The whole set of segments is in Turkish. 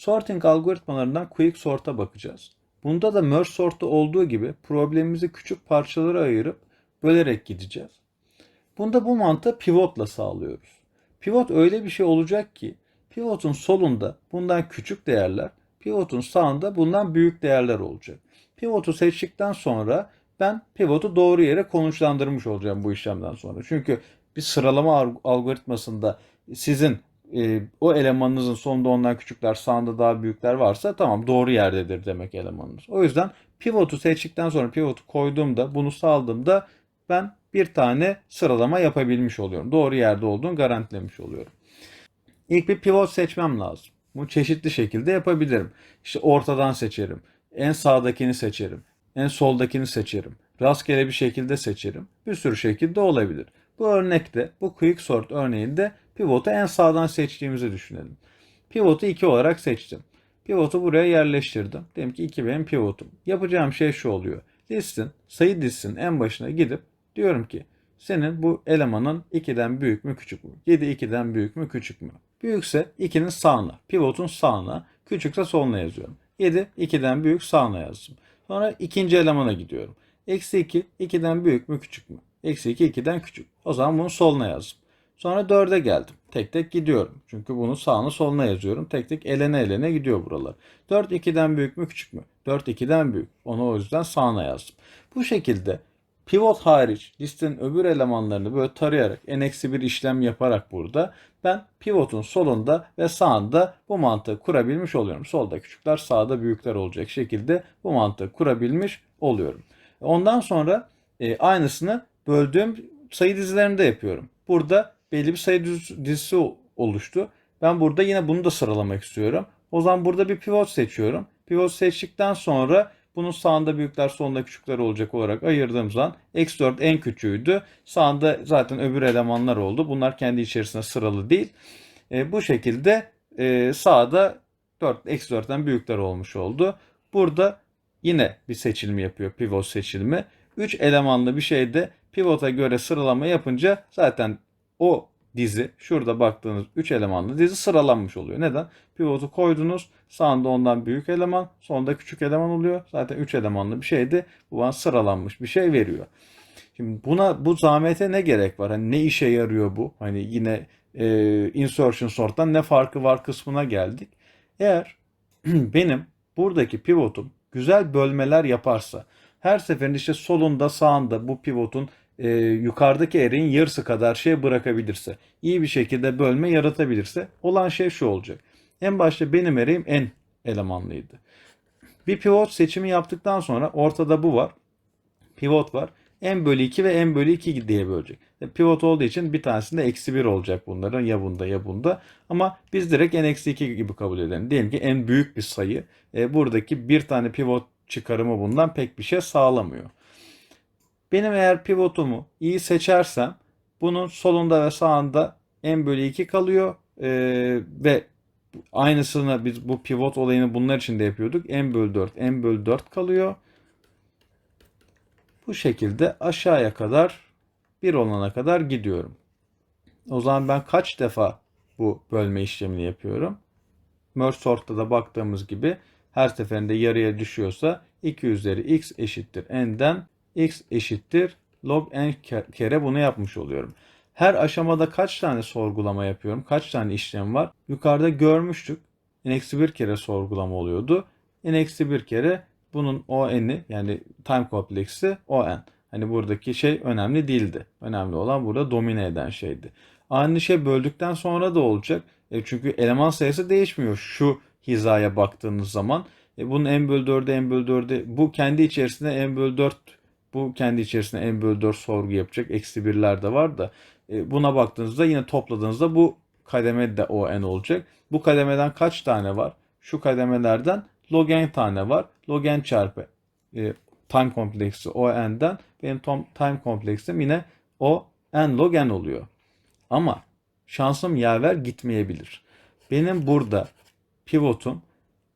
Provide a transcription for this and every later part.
Sorting algoritmalarından quick sort'a bakacağız. Bunda da merge sort'ta olduğu gibi problemimizi küçük parçalara ayırıp bölerek gideceğiz. Bunda bu mantığı pivotla sağlıyoruz. Pivot öyle bir şey olacak ki pivotun solunda bundan küçük değerler, pivotun sağında bundan büyük değerler olacak. Pivotu seçtikten sonra ben pivotu doğru yere konuşlandırmış olacağım bu işlemden sonra. Çünkü bir sıralama alg- algoritmasında sizin e, o elemanınızın sonunda ondan küçükler, sağında daha büyükler varsa tamam doğru yerdedir demek elemanınız. O yüzden pivotu seçtikten sonra pivotu koyduğumda, bunu saldığımda ben bir tane sıralama yapabilmiş oluyorum. Doğru yerde olduğunu garantilemiş oluyorum. İlk bir pivot seçmem lazım. Bunu çeşitli şekilde yapabilirim. İşte ortadan seçerim. En sağdakini seçerim. En soldakini seçerim. Rastgele bir şekilde seçerim. Bir sürü şekilde olabilir. Bu örnekte, bu quick sort örneğinde pivotu en sağdan seçtiğimizi düşünelim. Pivotu 2 olarak seçtim. Pivotu buraya yerleştirdim. Diyelim ki 2 benim pivotum. Yapacağım şey şu oluyor. Listin, sayı listin en başına gidip diyorum ki senin bu elemanın 2'den büyük mü küçük mü? 7 2'den büyük mü küçük mü? Büyükse 2'nin sağına, pivotun sağına, küçükse soluna yazıyorum. 7 2'den büyük sağına yazdım. Sonra ikinci elemana gidiyorum. Eksi 2 2'den büyük mü küçük mü? Eksi 2 2'den küçük. O zaman bunu soluna yazdım. Sonra 4'e geldim. Tek tek gidiyorum. Çünkü bunu sağına soluna yazıyorum. Tek tek elene elene gidiyor buralar. 4 2'den büyük mü küçük mü? 4 2'den büyük. Onu o yüzden sağına yazdım. Bu şekilde pivot hariç listenin öbür elemanlarını böyle tarayarak n-1 işlem yaparak burada ben pivotun solunda ve sağında bu mantığı kurabilmiş oluyorum. Solda küçükler sağda büyükler olacak şekilde bu mantığı kurabilmiş oluyorum. Ondan sonra e, aynısını böldüğüm sayı dizilerinde yapıyorum. Burada belli bir sayı dizisi oluştu. Ben burada yine bunu da sıralamak istiyorum. O zaman burada bir pivot seçiyorum. Pivot seçtikten sonra bunun sağında büyükler solunda küçükler olacak olarak ayırdığım zaman x4 en küçüğüydü. Sağında zaten öbür elemanlar oldu. Bunlar kendi içerisinde sıralı değil. E, bu şekilde e, sağda 4 x4'ten büyükler olmuş oldu. Burada yine bir seçilimi yapıyor. Pivot seçilimi. 3 elemanlı bir şeyde pivota göre sıralama yapınca zaten o dizi şurada baktığınız 3 elemanlı dizi sıralanmış oluyor. Neden? Pivotu koydunuz. Sağında ondan büyük eleman, sonunda küçük eleman oluyor. Zaten 3 elemanlı bir şeydi. Bu bana sıralanmış bir şey veriyor. Şimdi buna bu zahmete ne gerek var? Hani ne işe yarıyor bu? Hani yine e, insertion sort'tan ne farkı var kısmına geldik. Eğer benim buradaki pivotum güzel bölmeler yaparsa her seferinde işte solunda sağında bu pivotun e, yukarıdaki ereğin yarısı kadar şey bırakabilirse, iyi bir şekilde bölme yaratabilirse olan şey şu olacak. En başta benim ereğim en elemanlıydı. Bir pivot seçimi yaptıktan sonra ortada bu var. Pivot var. n bölü 2 ve n bölü 2 diye bölecek. E, Pivot olduğu için bir tanesinde eksi 1 olacak bunların ya bunda ya bunda. Ama biz direkt n eksi 2 gibi kabul edelim. Diyelim ki en büyük bir sayı. E, buradaki bir tane pivot çıkarımı bundan pek bir şey sağlamıyor. Benim eğer pivotumu iyi seçersem bunun solunda ve sağında n bölü 2 kalıyor. E, ve aynısını biz bu pivot olayını bunlar için de yapıyorduk. n bölü 4, n bölü 4 kalıyor. Bu şekilde aşağıya kadar bir olana kadar gidiyorum. O zaman ben kaç defa bu bölme işlemini yapıyorum? Merge sort'ta da baktığımız gibi her seferinde yarıya düşüyorsa 2 üzeri x eşittir n'den x eşittir log n ke- kere bunu yapmış oluyorum. Her aşamada kaç tane sorgulama yapıyorum? Kaç tane işlem var? Yukarıda görmüştük. n-1 kere sorgulama oluyordu. n-1 kere bunun o n'i yani time kompleksi o n. Hani buradaki şey önemli değildi. Önemli olan burada domine eden şeydi. Aynı şey böldükten sonra da olacak. E çünkü eleman sayısı değişmiyor şu hizaya baktığınız zaman. E bunun n bölü 4'e n bölü 4'e bu kendi içerisinde n bölü 4 bu kendi içerisinde n bölü 4 sorgu yapacak. Eksi birler de var da e, buna baktığınızda yine topladığınızda bu kademe de o n olacak. Bu kademeden kaç tane var? Şu kademelerden log n tane var. Log n çarpı e, time kompleksi o n'den benim tom, time kompleksim yine o n log n oluyor. Ama şansım yaver gitmeyebilir. Benim burada pivotum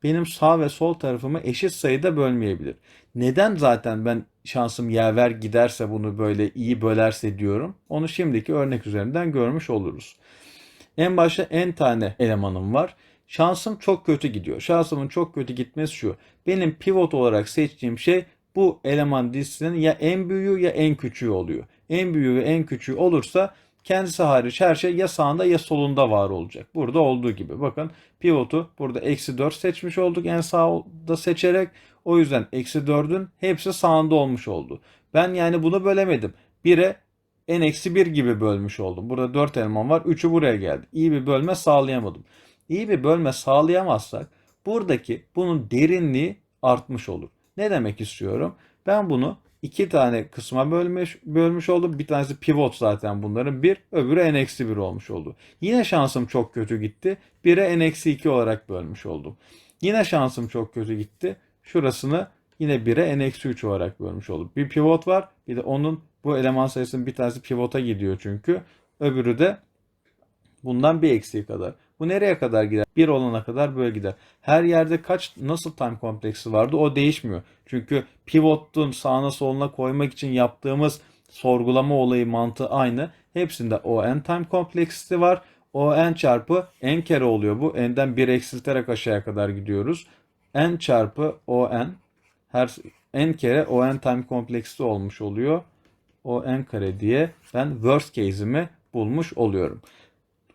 benim sağ ve sol tarafımı eşit sayıda bölmeyebilir. Neden zaten ben şansım yaver giderse bunu böyle iyi bölerse diyorum. Onu şimdiki örnek üzerinden görmüş oluruz. En başta n tane elemanım var. şansım çok kötü gidiyor. Şansımın çok kötü gitmesi şu. Benim pivot olarak seçtiğim şey bu eleman dizisinin ya en büyüğü ya en küçüğü oluyor. En büyüğü ve en küçüğü olursa kendisi hariç her şey ya sağında ya solunda var olacak. Burada olduğu gibi. Bakın pivotu burada eksi 4 seçmiş olduk en sağda seçerek. O yüzden eksi 4'ün hepsi sağında olmuş oldu. Ben yani bunu bölemedim. 1'e n eksi 1 gibi bölmüş oldum. Burada 4 eleman var. 3'ü buraya geldi. İyi bir bölme sağlayamadım. İyi bir bölme sağlayamazsak buradaki bunun derinliği artmış olur. Ne demek istiyorum? Ben bunu iki tane kısma bölmüş, bölmüş oldum. Bir tanesi pivot zaten bunların. Bir, öbürü n eksi 1 olmuş oldu. Yine şansım çok kötü gitti. 1'e n eksi 2 olarak bölmüş oldum. Yine şansım çok kötü gitti. Şurasını yine 1'e n eksi 3 olarak bölmüş oldum. Bir pivot var. Bir de onun bu eleman sayısının bir tanesi pivota gidiyor çünkü. Öbürü de bundan bir eksiği kadar. Bu nereye kadar gider? 1 olana kadar böyle gider. Her yerde kaç nasıl time kompleksi vardı o değişmiyor. Çünkü pivotun sağına soluna koymak için yaptığımız sorgulama olayı mantığı aynı. Hepsinde o n time kompleksiti var. O n çarpı n kere oluyor bu. n'den 1 eksilterek aşağıya kadar gidiyoruz. n çarpı o n her n kere o n time kompleksiti olmuş oluyor. O n kare diye ben worst case'imi bulmuş oluyorum.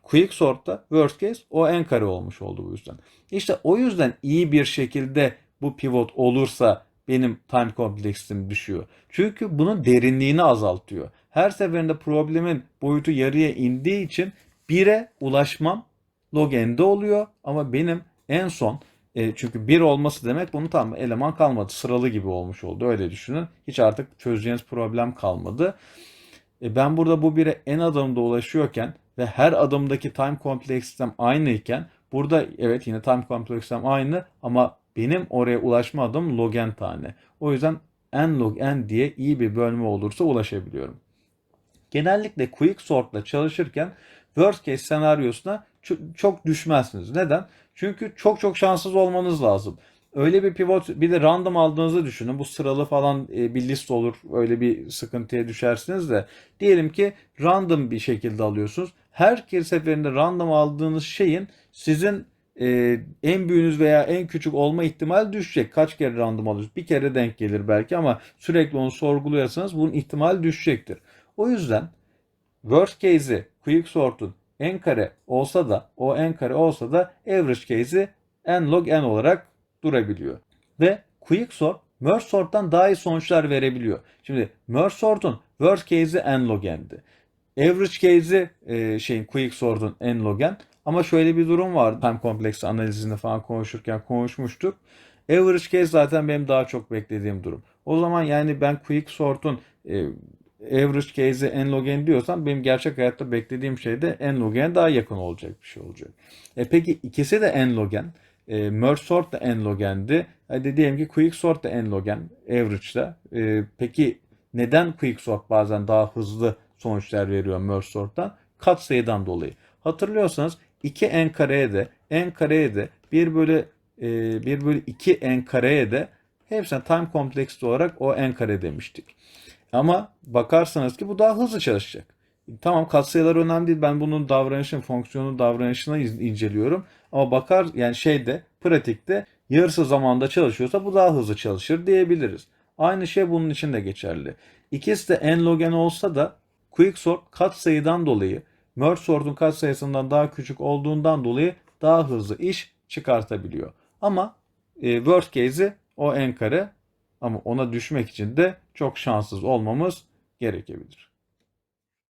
Quick sort'ta worst case o n kare olmuş oldu bu yüzden. İşte o yüzden iyi bir şekilde bu pivot olursa benim time kompleksitim düşüyor. Çünkü bunun derinliğini azaltıyor. Her seferinde problemin boyutu yarıya indiği için 1'e ulaşmam log n'de oluyor ama benim en son e, çünkü 1 olması demek bunun tam eleman kalmadı. Sıralı gibi olmuş oldu. Öyle düşünün. Hiç artık çözeceğiniz problem kalmadı. E, ben burada bu 1'e en adımda ulaşıyorken ve her adımdaki time kompleksitem aynıyken burada evet yine time kompleksitem aynı ama benim oraya ulaşma adım log n tane. O yüzden n log n diye iyi bir bölme olursa ulaşabiliyorum. Genellikle quick sort'la çalışırken worst case senaryosuna çok düşmezsiniz. Neden? Çünkü çok çok şanssız olmanız lazım. Öyle bir pivot bir de random aldığınızı düşünün. Bu sıralı falan e, bir list olur. Öyle bir sıkıntıya düşersiniz de. Diyelim ki random bir şekilde alıyorsunuz. Her seferinde random aldığınız şeyin sizin e, en büyüğünüz veya en küçük olma ihtimali düşecek. Kaç kere random alıyorsunuz? Bir kere denk gelir belki ama sürekli onu sorguluyorsanız bunun ihtimali düşecektir. O yüzden worst case'i quick sort'un n kare olsa da o n kare olsa da average case'i n log n olarak durabiliyor. Ve quick sort merge sort'tan daha iyi sonuçlar verebiliyor. Şimdi merge sort'un worst case'i n log n'di. Average case'i e, şeyin quick sort'un n log n. Ama şöyle bir durum var. Time kompleksi analizini falan konuşurken konuşmuştuk. Average case zaten benim daha çok beklediğim durum. O zaman yani ben quick sort'un e, average case'i n log n diyorsam benim gerçek hayatta beklediğim şey de n log daha yakın olacak bir şey olacak. E peki ikisi de n log n. E, merge sort da n log n'di. Hadi diyelim ki quick sort da n log n average'da. E, peki neden quick sort bazen daha hızlı sonuçlar veriyor merge sort'tan? Kat sayıdan dolayı. Hatırlıyorsanız 2 n kareye de n kareye de 1 bölü e, 1 bölü 2 n kareye de hepsine time kompleksi olarak o n kare demiştik. Ama bakarsanız ki bu daha hızlı çalışacak. Tamam katsayılar önemli değil. Ben bunun davranışın, fonksiyonun davranışını inceliyorum. Ama bakar yani şeyde, pratikte yarısı zamanda çalışıyorsa bu daha hızlı çalışır diyebiliriz. Aynı şey bunun için de geçerli. İkisi de n log n olsa da quick sort katsayıdan dolayı merge sort'un katsayısından daha küçük olduğundan dolayı daha hızlı iş çıkartabiliyor. Ama e, worst case'i o n kare ama ona düşmek için de çok şanssız olmamız gerekebilir.